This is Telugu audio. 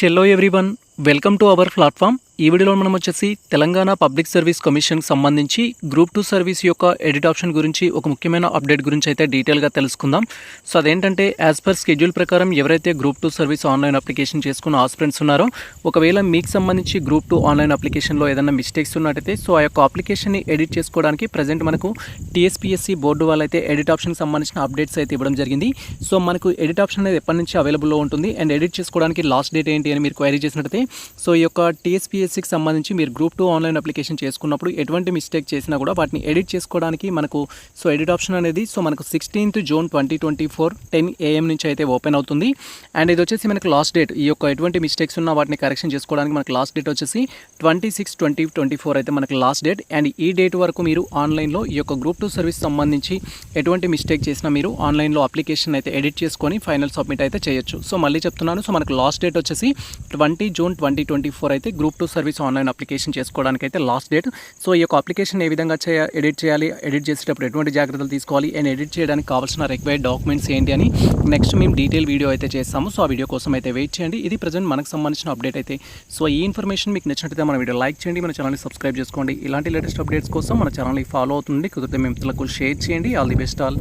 hello everyone. Welcome to our platform. ఈ వీడియోలో మనం వచ్చేసి తెలంగాణ పబ్లిక్ సర్వీస్ కమిషన్కి సంబంధించి గ్రూప్ టూ సర్వీస్ యొక్క ఎడిట్ ఆప్షన్ గురించి ఒక ముఖ్యమైన అప్డేట్ గురించి అయితే డీటెయిల్గా తెలుసుకుందాం. సో అదేంటంటే యాజ్ పర్ స్కెడ్యూల్ ప్రకారం ఎవరైతే group two service online application చేసుకున్న ఆస్పిరెంట్స్ ఉన్నారో ఒకవేళ మీకు సంబంధించి గ్రూప్ టూ ఆన్లైన్ అప్లికేషన్లో ఏదైనా మిస్టేక్స్ ఉన్నట్టయితే సో ఆ యొక్క అప్లికేషన్ని ఎడిట్ చేసుకోవడానికి ప్రజెంట్ మనకు టీఎస్పీఎస్సీ బోర్డు వాళ్ళైతే ఎడిట్ ఆప్షన్కి సంబంధించిన అప్డేట్స్ అయితే ఇవ్వడం జరిగింది. సో మనకు ఎడిట్ ఆప్షన్ అనేది ఎప్పటి నుంచి అవైలబుల్లో ఉంటుంది? అండ్ ఎడిట్ చేసుకోవడానికి లాస్ట్ డేట్ ఏంటి అని మీరు క్వైరీ చేసినట్టయితే సో ఈ యొక్క టీఎస్పిఎస్సికి సంబంధించి మీరు గ్రూప్ టూ ఆన్లైన్ అప్లికేషన్ చేసుకున్నప్పుడు ఎటువంటి మిస్టేక్ చేసినా కూడా వాటిని ఎడిట్ చేసుకోవడానికి మనకు సో ఎడిట్ ఆప్షన్ అనేది సో మనకు sixteenth June twenty twenty four ten AM నుంచి అయితే ఓపెన్ అవుతుంది. అండ్ ఇది వచ్చేసి మనకు లాస్ట్ డేట్ ఈ యొక్క ఎటువంటి మిస్టేక్స్ ఉన్నా వాటిని కరెక్షన్ చేసుకోవడానికి మనకు లాస్ట్ డేట్ వచ్చేసి twenty six twenty twenty four అయితే మనకు లాస్ట్ డేట్ అండ్ ఈ డేట్ వరకు మీరు ఆన్లైన్లో ఈ యొక్క గ్రూప్ టూ సర్వీస్ సంబంధించి ఎటువంటి మిస్టేక్ చేసినా మీరు ఆన్లైన్లో అప్లికేషన్ అయితే ఎడిట్ చేసుకొని ఫైనల్ సబ్మిట్ అయితే చేయొచ్చు. సో మళ్ళీ చెప్తున్నాను సో మనకు లాస్ట్ డేట్ వచ్చేసి twenty June twenty twenty four అయితే group two service online application చేసుకోవడానికి అయితే లాస్ట్ డేట్ సో ఈ యొక్క అప్లికేషన్ ఏ విధంగా చేయ ఎడిట్ చేయాలి? ఎడిట్ చేసేటప్పుడు ఎటువంటి జాగ్రత్తలు తీసుకోవాలి? అండ్ ఎడిట్ చేయడానికి కావాల్సిన రిక్వైర్డ్ డాక్యుమెంట్స్ ఏంటి అని నెక్స్ట్ మేము డీటెయిల్ వీడియో అయితే చేస్తాము. సో ఆ వీడియో కోసం అయితే వెయిట్ చేయండి. ఇది ప్రజెంట్ మనకు సంబంధించిన అప్డేట్ అయితే. సో ఈ ఇన్ఫర్మేషన్ మీకు నచ్చినట్లయితే మన వీడియో లైక్ చేయండి. మన ఛానల్ని సబ్స్క్రైబ్ చేసుకోండి. ఇలాంటి లేటెస్ట్ అప్డేట్స్ కోసం మన ఛానల్ని ఫాలో అవుతుంది కుదిరితే మేము మిత్రులకు షేర్ చేయండి. All the best all